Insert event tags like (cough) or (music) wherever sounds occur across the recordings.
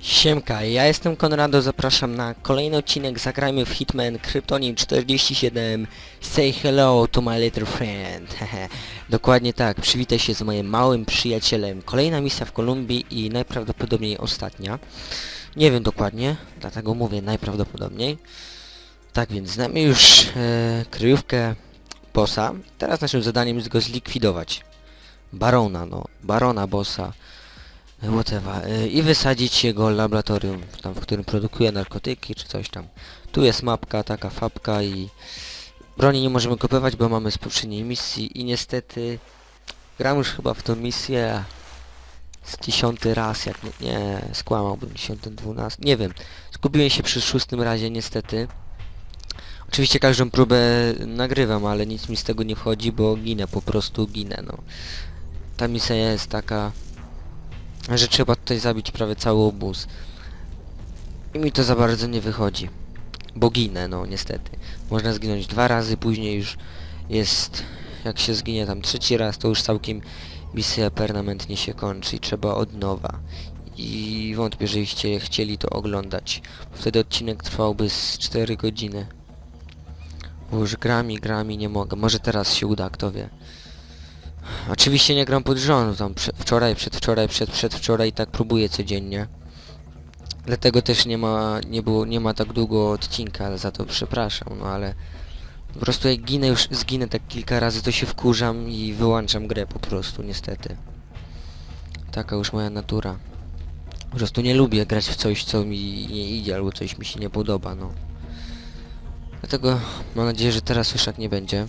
Siemka, ja jestem Konrado, zapraszam na kolejny odcinek Zagrajmy w Hitman Kryptonim 47 Say hello to my little friend. (laughs) Dokładnie tak, przywitaj się z moim małym przyjacielem. Kolejna misja w Kolumbii i najprawdopodobniej ostatnia. Nie wiem dokładnie, dlatego mówię najprawdopodobniej. Tak więc znamy już e, kryjówkę bossa. Teraz naszym zadaniem jest go zlikwidować. Barona, no, barona bossa whatever, y, i wysadzić jego laboratorium, tam, w którym produkuje narkotyki czy coś tam. Tu jest mapka, taka fabka i broni nie możemy kupować, bo mamy z poprzedniej misji i niestety gram już chyba w tą misję z dziesiąty raz, jak nie, nie skłamałbym, dziesiąty, dwunasty, nie wiem. Skupiłem się przy szóstym razie niestety. Oczywiście każdą próbę nagrywam, ale nic mi z tego nie wchodzi, bo ginę, po prostu ginę, no. Ta misja jest taka że trzeba tutaj zabić prawie cały obóz. I mi to za bardzo nie wychodzi. Bo ginę, no niestety. Można zginąć dwa razy, później już jest... Jak się zginie tam trzeci raz, to już całkiem misja permanentnie się kończy i trzeba od nowa. I wątpię, żebyście chcieli to oglądać. Wtedy odcinek trwałby z 4 godziny. Bo już gram i gram i nie mogę. Może teraz się uda, kto wie. Oczywiście nie gram pod rząd, tam prze, wczoraj, przedwczoraj, przed, przedwczoraj tak próbuję codziennie. Dlatego też nie ma, nie było, nie ma tak długo odcinka, ale za to przepraszam, no ale po prostu jak ginę już, zginę tak kilka razy, to się wkurzam i wyłączam grę po prostu, niestety. Taka już moja natura. Po prostu nie lubię grać w coś, co mi nie idzie, albo coś mi się nie podoba, no. Dlatego mam nadzieję, że teraz już tak nie będzie.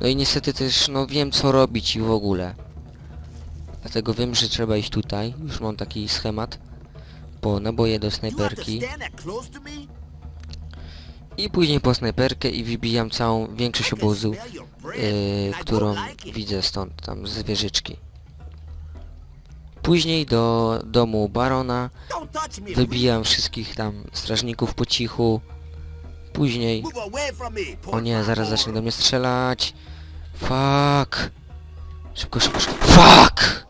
No i niestety też, no wiem co robić i w ogóle. Dlatego wiem, że trzeba iść tutaj. Już mam taki schemat. Po naboje do snajperki. I później po snajperkę i wybijam całą większość obozu, yy, którą widzę stąd, tam z wieżyczki. Później do domu barona wybijam wszystkich tam strażników po cichu. Później... O nie, zaraz zacznie do mnie strzelać. Fuck. Szybko, szybko, szybko. Fuck!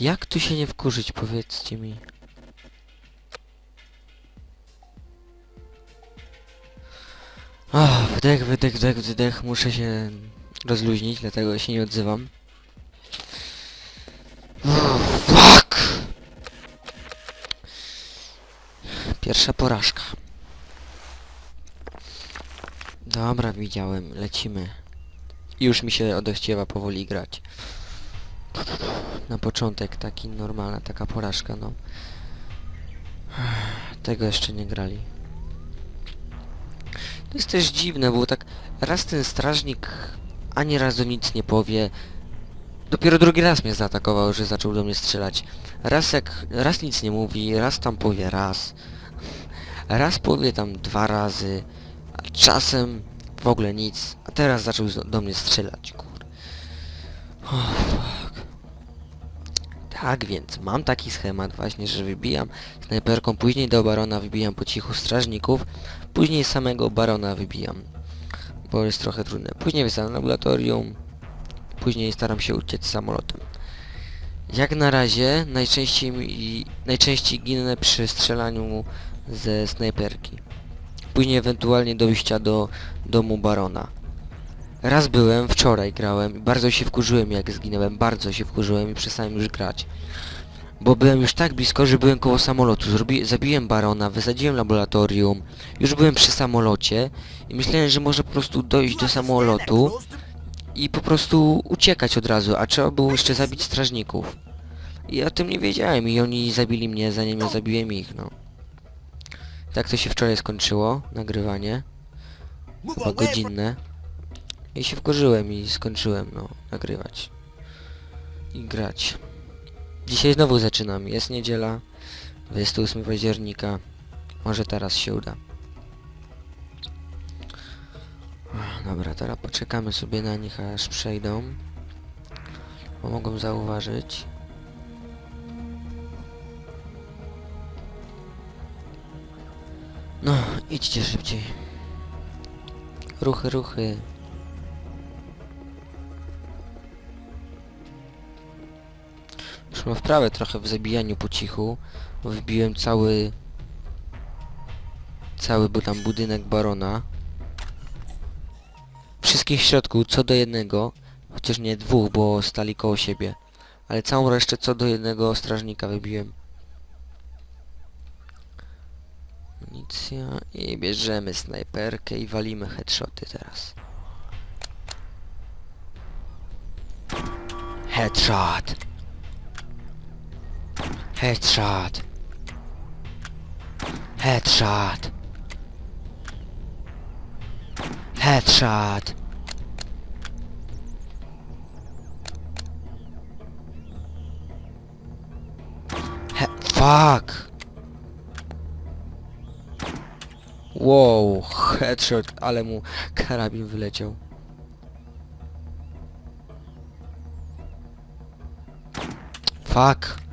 Jak tu się nie wkurzyć, powiedzcie mi. Ach, wdech, wydech, wdech, wdech, muszę się rozluźnić, dlatego się nie odzywam. Oh, fuck! Pierwsza porażka. Dobra, widziałem, lecimy. Już mi się odechciewa powoli grać. Na początek taki normalna, taka porażka, no. Tego jeszcze nie grali. To jest też dziwne, bo tak raz ten strażnik ani razu nic nie powie. Dopiero drugi raz mnie zaatakował, że zaczął do mnie strzelać. Raz jak... raz nic nie mówi, raz tam powie raz. Raz powie tam dwa razy. A czasem w ogóle nic. A teraz zaczął do, mnie strzelać, kur... Tak więc, mam taki schemat właśnie, że wybijam snajperką, później do barona wybijam po cichu strażników, później samego barona wybijam, bo jest trochę trudne. Później wysadam laboratorium, później staram się uciec samolotem. Jak na razie najczęściej, najczęściej ginę przy strzelaniu ze snajperki. Później ewentualnie dojścia do domu barona. Raz byłem, wczoraj grałem i bardzo się wkurzyłem jak zginąłem, bardzo się wkurzyłem i przestałem już grać. Bo byłem już tak blisko, że byłem koło samolotu, Zrobi zabiłem barona, wysadziłem laboratorium, już byłem przy samolocie i myślałem, że może po prostu dojść do samolotu i po prostu uciekać od razu, a trzeba było jeszcze zabić strażników. I o tym nie wiedziałem i oni zabili mnie, zanim ja zabiłem ich, no. Tak to się wczoraj skończyło, nagrywanie. Chyba godzinne. I się wkurzyłem i skończyłem, no, nagrywać. I grać. Dzisiaj znowu zaczynam. Jest niedziela, 28 października. Może teraz się uda. Dobra, teraz poczekamy sobie na nich aż przejdą. Bo mogą zauważyć. No, idźcie szybciej. Ruchy, ruchy. Szło wprawę trochę w zabijaniu po cichu, wybiłem cały... Cały był tam budynek barona. Wszystkich w środku, co do jednego, chociaż nie dwóch, bo stali koło siebie. Ale całą resztę co do jednego strażnika wybiłem. Amunicja i bierzemy snajperkę i walimy headshoty teraz. Headshot! Headshot! Headshot! Headshot! He fuck! Wow, headshot, ale mu karabin wyleciał. Fuck!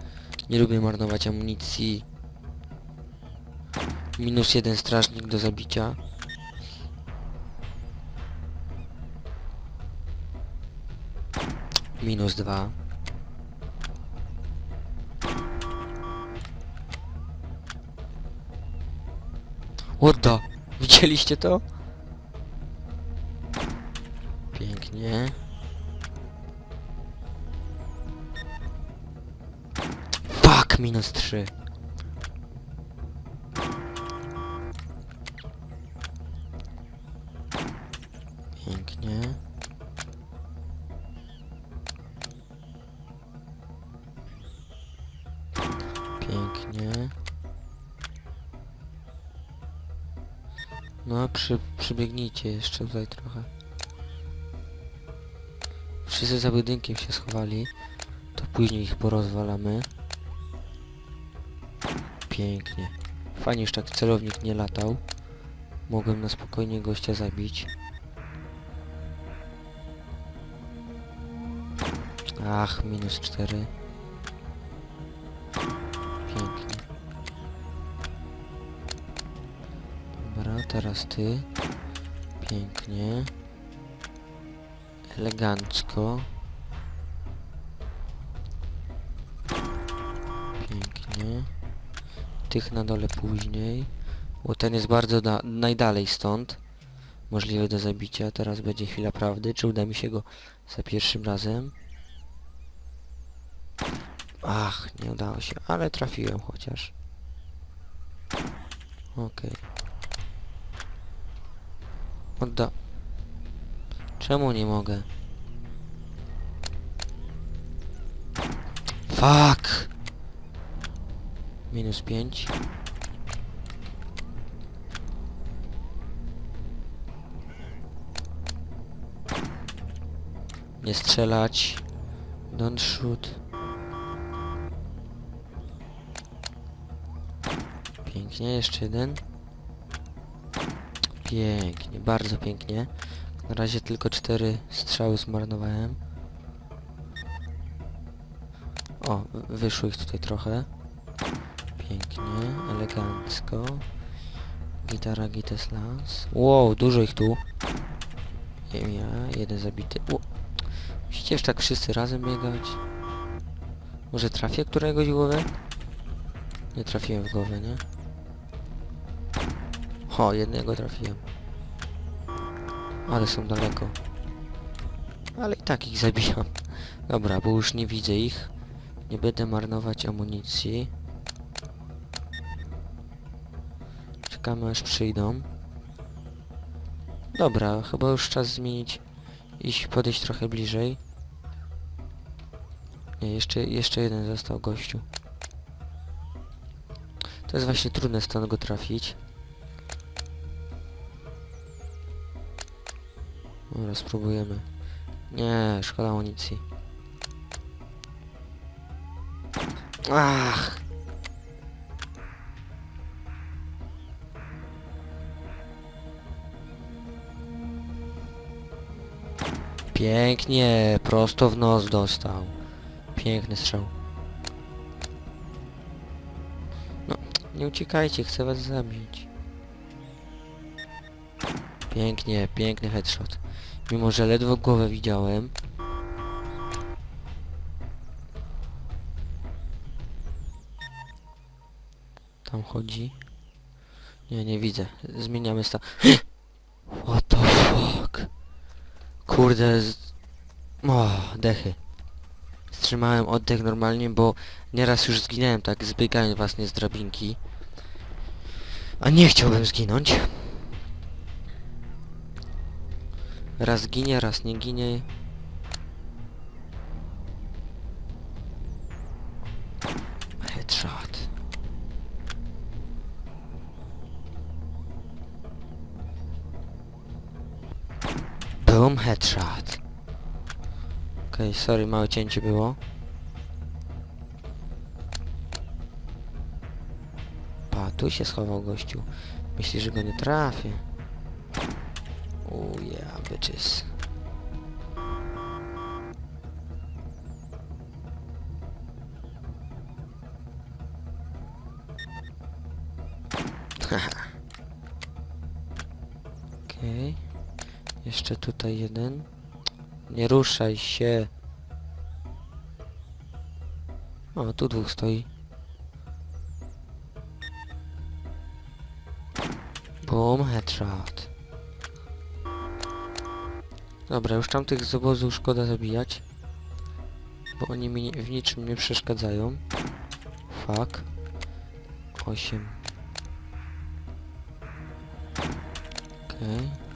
Nie lubię marnować amunicji. Minus jeden strażnik do zabicia. Minus dwa. What the? Widzieliście to? Minus trzy. Pięknie. Pięknie. No, przy, przybiegnijcie jeszcze tutaj trochę. Wszyscy za budynkiem się schowali. To później ich porozwalamy. Pięknie. Fajnie, że tak celownik nie latał. Mogłem na spokojnie gościa zabić. Ach, minus 4. Pięknie. Dobra, teraz ty. Pięknie. Elegancko. Tych na dole później. Bo ten jest bardzo da najdalej stąd. Możliwy do zabicia. Teraz będzie chwila prawdy. Czy uda mi się go za pierwszym razem? Ach, nie udało się. Ale trafiłem chociaż. Okej. Odda... Czemu nie mogę? Fuck! Minus 5. Nie strzelać. Don't shoot. Pięknie, jeszcze jeden. Pięknie, bardzo pięknie. Na razie tylko cztery strzały zmarnowałem. O, wyszło ich tutaj trochę. Pięknie, elegancko. Gitara Gites Lance. Wow, dużo ich tu. Ja, jeden zabity. Ło. Musicie już tak wszyscy razem biegać. Może trafię któregoś głowę? Nie trafiłem w głowę, nie? Ho, jednego trafiłem. Ale są daleko. Ale i tak ich zabijam. Dobra, bo już nie widzę ich. Nie będę marnować amunicji. Czekamy aż przyjdą. Dobra, chyba już czas zmienić. Iść, podejść trochę bliżej. Nie, jeszcze, jeszcze jeden został gościu. To jest właśnie trudne stąd go trafić. Dobra, spróbujemy. Nie, szkoda amunicji. Ach! Pięknie, prosto w nos dostał. Piękny strzał. No, nie uciekajcie, chcę was zabić. Pięknie, piękny headshot. Mimo, że ledwo głowę widziałem. Tam chodzi. Nie, nie widzę. Zmieniamy sta... (gasps) What? Kurde, z... O, dechy. Wstrzymałem oddech normalnie, bo nieraz już zginąłem tak, zbiegając właśnie z drabinki. A nie chciałbym zginąć. Raz ginie, raz nie ginie. Headshot. Okej, sorry, małe cięcie było. Pa, tu się schował gościu. Myśli, że go nie trafię. Oh yeah, bitches. Haha. Jeszcze tutaj jeden. Nie ruszaj się. O, tu dwóch stoi. Boom, headshot. Dobra, już tamtych z obozu szkoda zabijać. Bo oni mi w niczym nie przeszkadzają. Fuck. Osiem. Okej. Okej.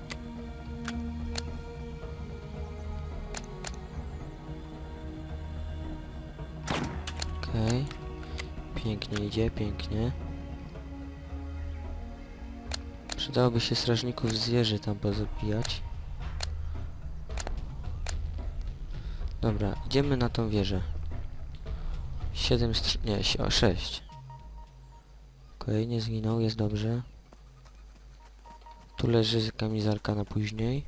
Pięknie idzie, pięknie. Przydałoby się strażników zwierzy tam pozabijać. Dobra, idziemy na tą wieżę. 7 str... nie, si- o 6. Okej, nie zginął, jest dobrze. Tu leży kamizelka na później.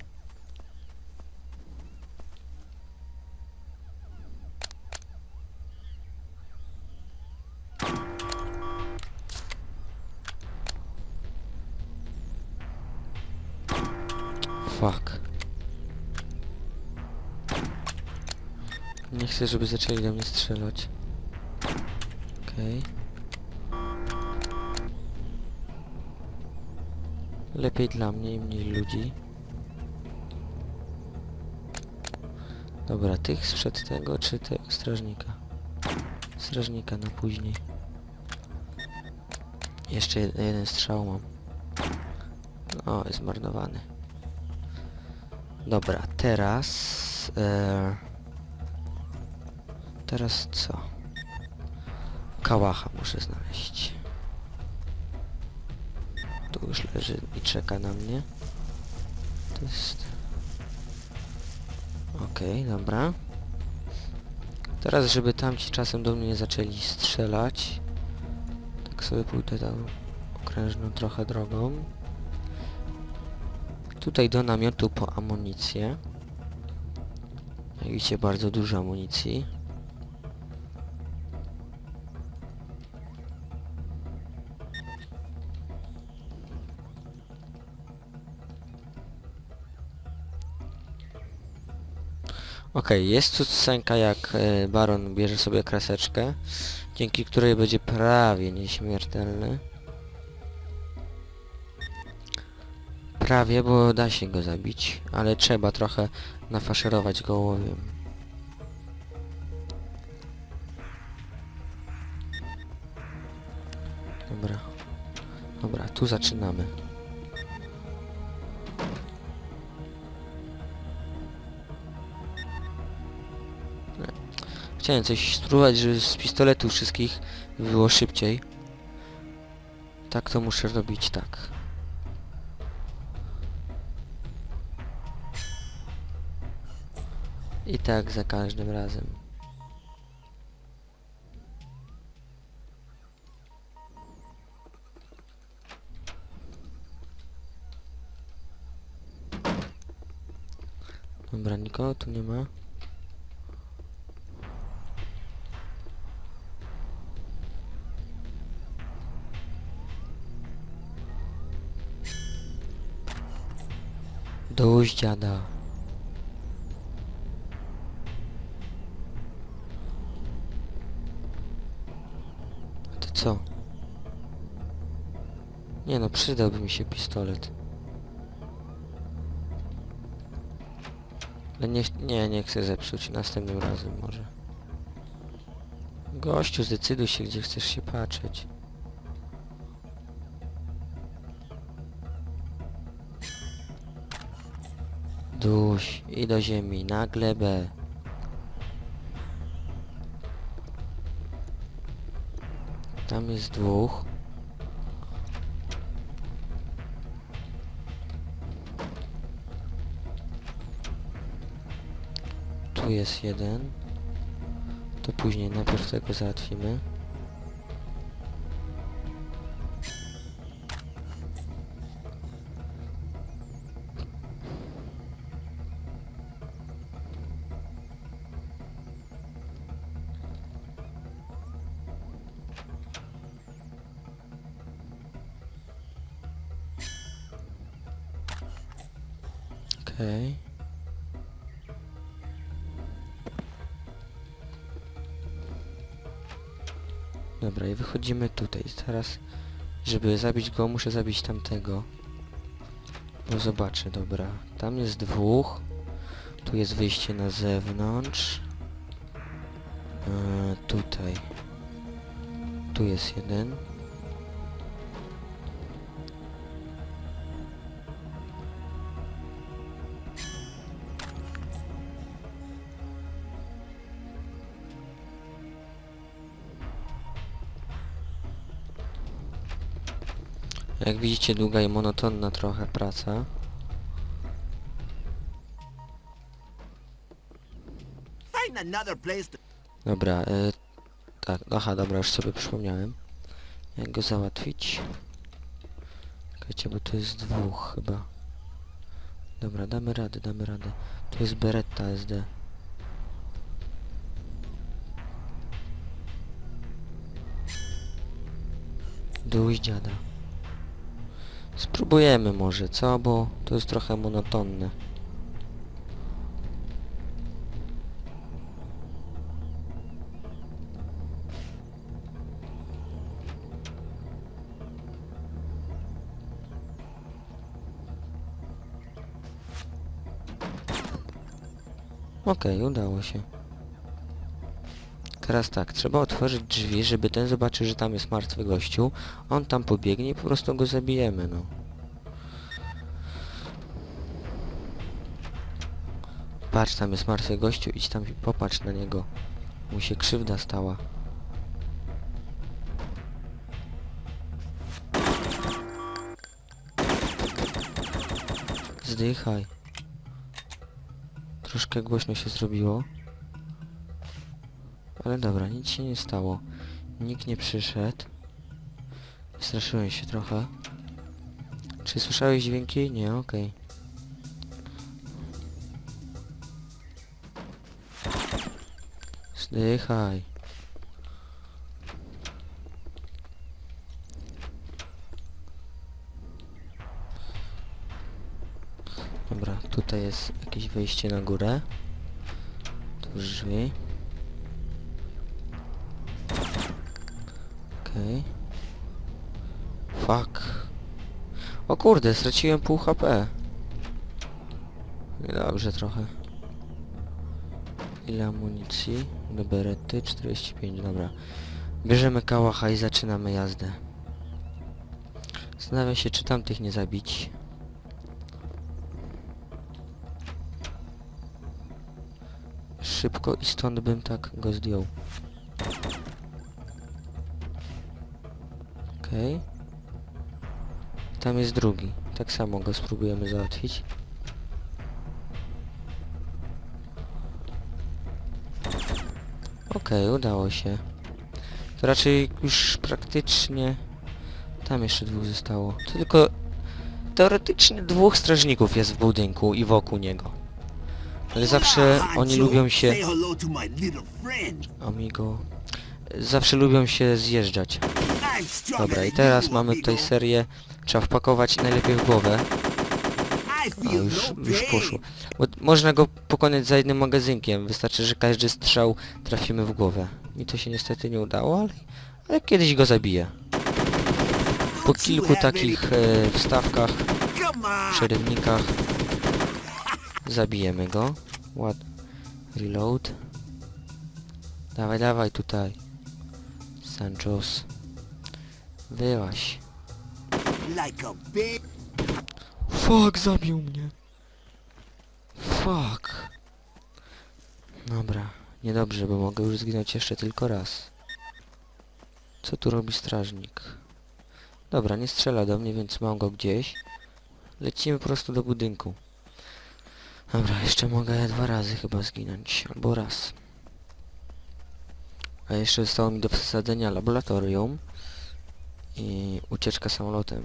Zaczęli do mnie strzelać. Okej. Lepiej dla mnie i mniej ludzi. Dobra, tych sprzed tego, czy tego strażnika? Strażnika na później. Jeszcze jed jeden strzał mam. O, jest zmarnowany. Dobra, teraz... E, teraz co? Kałacha muszę znaleźć. Tu już leży i czeka na mnie. To jest... Okej, dobra. Teraz, żeby tamci czasem do mnie nie zaczęli strzelać, tak sobie pójdę tam okrężną trochę drogą. Tutaj do namiotu po amunicję. Jak widzicie, bardzo dużo amunicji. Okej, jest tu scenka jak e, Baron bierze sobie kreseczkę, dzięki której będzie prawie nieśmiertelny. Prawie, bo da się go zabić, ale trzeba trochę nafaszerować go ołowiem. Dobra. Dobra, tu zaczynamy. Chciałem coś spróbować, żeby z pistoletu wszystkich było szybciej. Tak to muszę robić, tak. I tak za każdym razem. Dobra, nikogo tu nie ma. Dość dziada. A to co? Nie no, przydałby mi się pistolet. Ale nie, ch- nie, nie chcę zepsuć. Następnym razem może. Gościu, zdecyduj się, gdzie chcesz się patrzeć. Duś, i do ziemi, na glebę. Tam jest dwóch. Tu jest jeden. To później najpierw tego załatwimy. Wychodzimy tutaj. Teraz, żeby zabić go, muszę zabić tamtego. No zobaczę, dobra. Tam jest dwóch. Tu jest wyjście na zewnątrz. Eee, tutaj. Tu jest jeden. Jak widzicie, długa i monotonna trochę praca. Dobra, e, tak, aha, dobra, już sobie przypomniałem. Jak go załatwić? Czekajcie, bo tu jest dwóch chyba. Dobra, damy radę, damy radę. Tu jest Beretta SD. Duś dziada. Spróbujemy może, co? Bo to jest trochę monotonne. Okej, udało się. Teraz tak, trzeba otworzyć drzwi, żeby ten zobaczył, że tam jest martwy gościu. On tam pobiegnie i po prostu go zabijemy, no. Patrz, tam jest martwy gościu, idź tam i popatrz na niego. Mu się krzywda stała. Zdychaj. Troszkę głośno się zrobiło. Ale dobra, nic się nie stało. Nikt nie przyszedł. Straszyłem się trochę. Czy słyszałeś dźwięki? Nie, okej. Zdychaj. Dobra, tutaj jest jakieś wejście na górę. Tu drzwi. Okej. Fuck. O kurde, straciłem pół HP. Dobrze trochę. Ile amunicji? Do berety? 45, dobra. Bierzemy kałacha i zaczynamy jazdę. Zastanawiam się, czy tamtych nie zabić. Szybko i stąd bym tak go zdjął. Okej. Tam jest drugi. Tak samo go spróbujemy załatwić. Okej, udało się. To raczej już praktycznie... Tam jeszcze dwóch zostało. To tylko... Teoretycznie dwóch strażników jest w budynku i wokół niego. Ale zawsze oni lubią się... Amigo... Zawsze lubią się zjeżdżać. Dobra, i teraz mamy tutaj serię... Trzeba wpakować najlepiej w głowę. Feel już, już poszło. Bo można go pokonać za jednym magazynkiem. Wystarczy, że każdy strzał trafimy w głowę. Mi to się niestety nie udało, ale, ale kiedyś go zabiję. Po kilku takich e, wstawkach, przerywnikach zabijemy go. Ład... Reload. Dawaj, dawaj tutaj. Sanchos. Wyłaś. Like a big... Fuck, zabił mnie. Fuck. Dobra, niedobrze, bo mogę już zginąć jeszcze tylko raz. Co tu robi strażnik? Dobra, nie strzela do mnie, więc mam go gdzieś. Lecimy prosto do budynku. Dobra, jeszcze mogę dwa razy chyba zginąć, albo raz. A jeszcze zostało mi do przesadzenia laboratorium i ucieczka samolotem.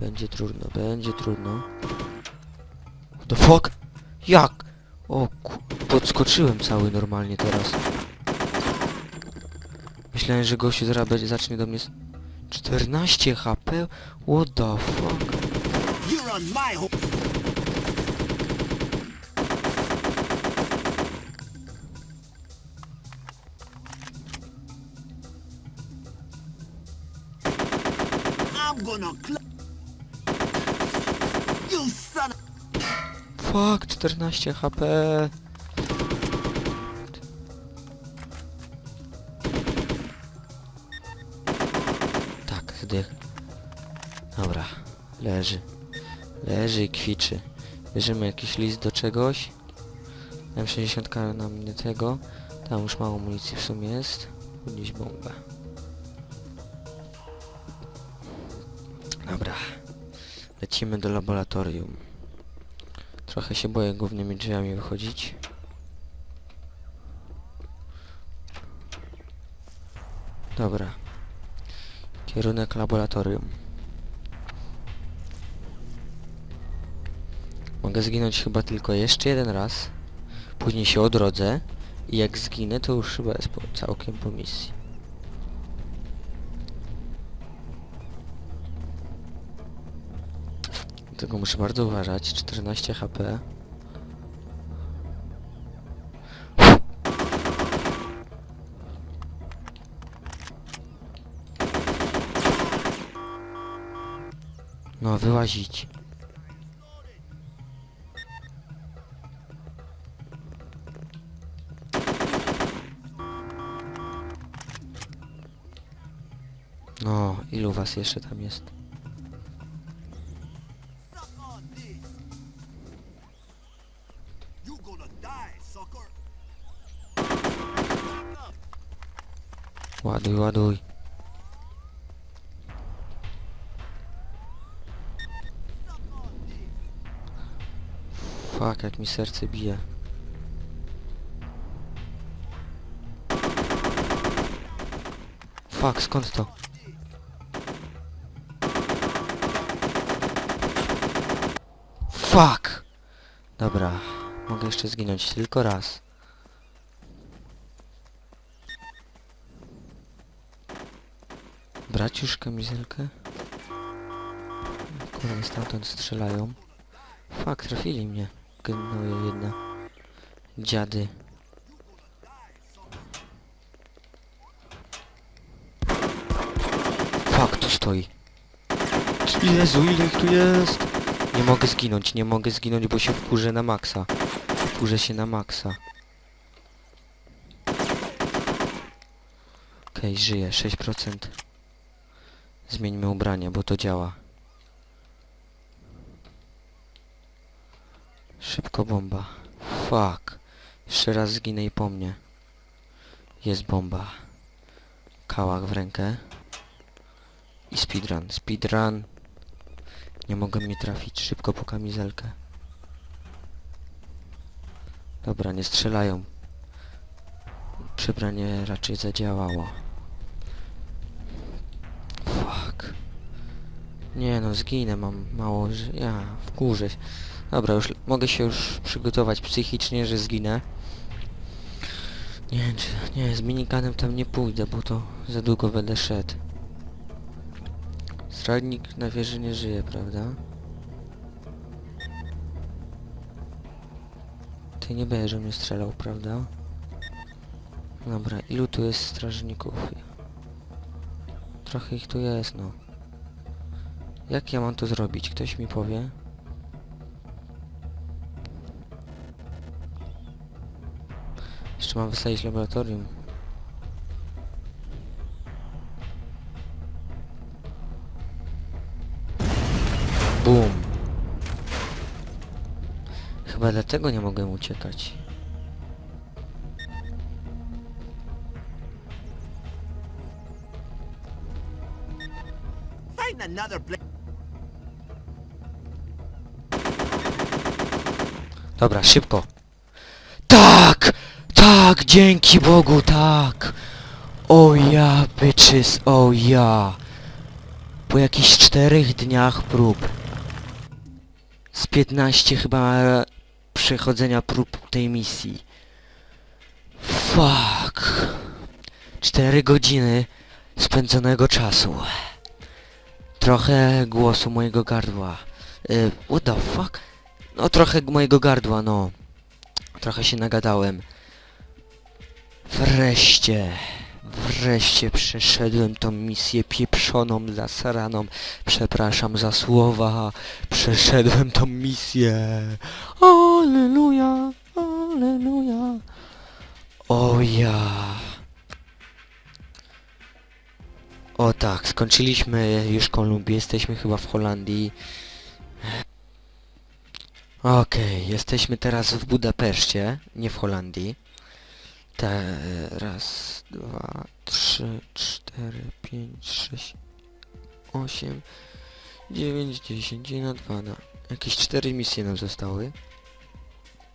Będzie trudno, będzie trudno. What the fuck? Jak? O. Podskoczyłem cały normalnie teraz. Myślałem, że gościu zaraz będzie, zacznie do mnie... s- 14 HP? What the fuck? Gonna You son. Fuck, 14 HP. Tak, zdech. Dobra, leży. Leży i kwiczy. Bierzemy jakiś list do czegoś. M60 nam nie tego. Tam już mało amunicji w sumie jest. Podnieść bombę. Lecimy do laboratorium. Trochę się boję głównymi drzwiami wychodzić. Dobra. Kierunek laboratorium. Mogę zginąć chyba tylko jeszcze jeden raz. Później się odrodzę. I jak zginę, to już chyba jest całkiem po misji. Dlatego muszę bardzo uważać. 14 HP. No, wyłazić. No, ilu was jeszcze tam jest? Ładuj, ładuj. Fuck, jak mi serce bije. Fuck, skąd to? Fuck! Dobra, mogę jeszcze zginąć tylko raz. Brać już kamizelkę? Kurwa, stamtąd strzelają. Fuck, trafili mnie. Gnoje jedna. Dziady. Fuck, tu stoi. Jezu, ile ich tu jest? Nie mogę zginąć, nie mogę zginąć, bo się wkurzę na maksa. Wkurzę się na maksa. Okej, żyję, 6%. Zmieńmy ubrania, bo to działa. Szybko bomba. Fuck. Jeszcze raz zginę i po mnie. Jest bomba. Kałach w rękę. I speedrun. Speedrun. Nie mogę mnie trafić. Szybko po kamizelkę. Dobra, nie strzelają. Przebranie raczej zadziałało. Fuck. Nie no, zginę, mam mało, że... Ja, wkurzę się. Dobra, już mogę się już przygotować psychicznie, że zginę. Nie wiem, czy... Nie, z minikanem tam nie pójdę, bo to za długo będę szedł. Stradnik na wieży nie żyje, prawda? Ty nie będziesz mnie strzelał, prawda? Dobra, ilu tu jest strażników? Trochę ich tu jest, no. Jak ja mam to zrobić? Ktoś mi powie? Jeszcze mam wysadzić laboratorium. Chyba dlatego nie mogłem uciekać. Dobra, szybko. Tak! Tak! Dzięki Bogu, tak! O ja, bitches, o ja! Po jakichś czterech dniach prób. Z 15 chyba przechodzenia prób tej misji. Fuck. 4 godziny spędzonego czasu. Trochę głosu mojego gardła. Y, what the fuck? No trochę mojego gardła, no. Trochę się nagadałem. Wreszcie, wreszcie przeszedłem tą misję pieprzoną, zasraną. Przepraszam za słowa. Przeszedłem tą misję. Alleluja, alleluja. O ja. O tak, skończyliśmy już Kolumbię, jesteśmy chyba w Holandii. Okej, jesteśmy teraz w Budapeszcie, nie w Holandii. Te, raz, dwa, trzy, cztery, pięć, sześć, osiem, dziewięć, dziesięć i na dwa, na... Jakieś cztery misje nam zostały.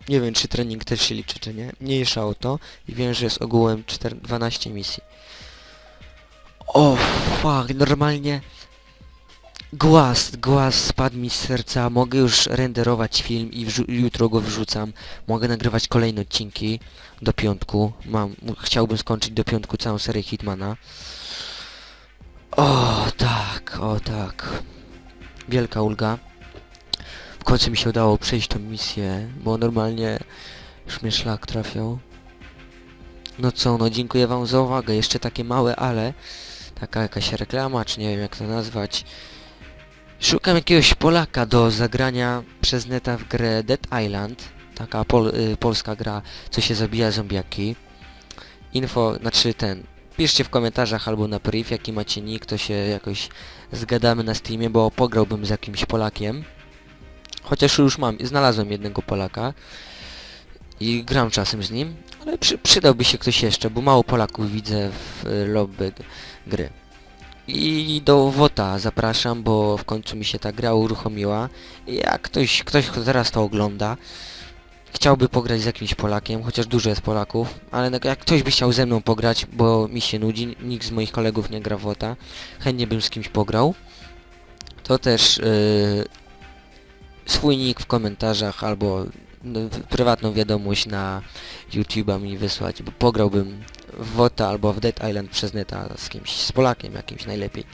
Nie wiem, czy trening też się liczy, czy nie. Mniejsza o to. I wiem, że jest ogółem 4, 12 misji. O, fuck, normalnie... Głaz, głaz spadł mi z serca, mogę już renderować film i jutro go wrzucam. Mogę nagrywać kolejne odcinki do piątku. Mam, chciałbym skończyć do piątku całą serię Hitmana. O tak, o tak. Wielka ulga. W końcu mi się udało przejść tą misję, bo normalnie już mnie szlak trafiał. No co, no dziękuję wam za uwagę. Jeszcze takie małe ale. Taka jakaś reklama, czy nie wiem jak to nazwać. Szukam jakiegoś Polaka do zagrania przez neta w grę Dead Island. Taka pol, y, polska gra, co się zabija zombiaki. Info, znaczy ten, piszcie w komentarzach albo na priv, jaki macie nick, to się jakoś zgadamy na Steamie, bo pograłbym z jakimś Polakiem. Chociaż już mam, znalazłem jednego Polaka i gram czasem z nim, ale przy, przydałby się ktoś jeszcze, bo mało Polaków widzę w y, lobby gry. I do WOTA zapraszam, bo w końcu mi się ta gra uruchomiła. Jak ktoś, ktoś kto teraz to ogląda, chciałby pograć z jakimś Polakiem, chociaż dużo jest Polaków, ale jak ktoś by chciał ze mną pograć, bo mi się nudzi, nikt z moich kolegów nie gra w WOTA, chętnie bym z kimś pograł, to też yy, swój nick w komentarzach albo prywatną wiadomość na YouTube'a mi wysłać, bo pograłbym w WOTA albo w Dead Island przez neta z kimś, z Polakiem jakimś najlepiej.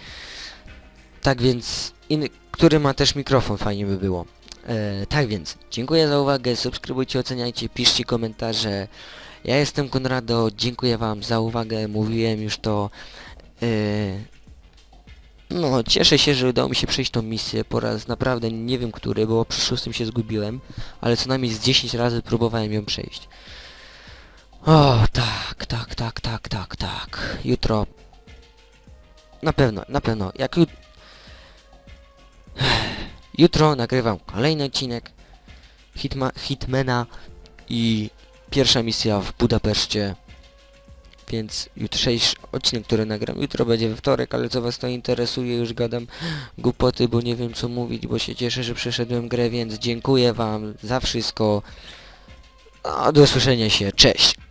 Tak więc, in, który ma też mikrofon, fajnie by było. E, tak więc, dziękuję za uwagę, subskrybujcie, oceniajcie, piszcie komentarze. Ja jestem Konrado, dziękuję wam za uwagę, mówiłem już to. E, no, cieszę się, że udało mi się przejść tą misję po raz naprawdę nie wiem który, bo przy szóstym się zgubiłem, ale co najmniej z 10 razy próbowałem ją przejść. O, tak, tak, tak, tak, tak, tak. Jutro. Na pewno, na pewno. Jak jut... (sighs) Jutro nagrywam kolejny odcinek Hitma Hitmana i pierwsza misja w Budapeszcie. Więc jutrzejszy odcinek, który nagram, jutro będzie we wtorek, ale co was to interesuje, już gadam głupoty, bo nie wiem co mówić, bo się cieszę, że przeszedłem grę, więc dziękuję wam za wszystko. No, do usłyszenia się, cześć!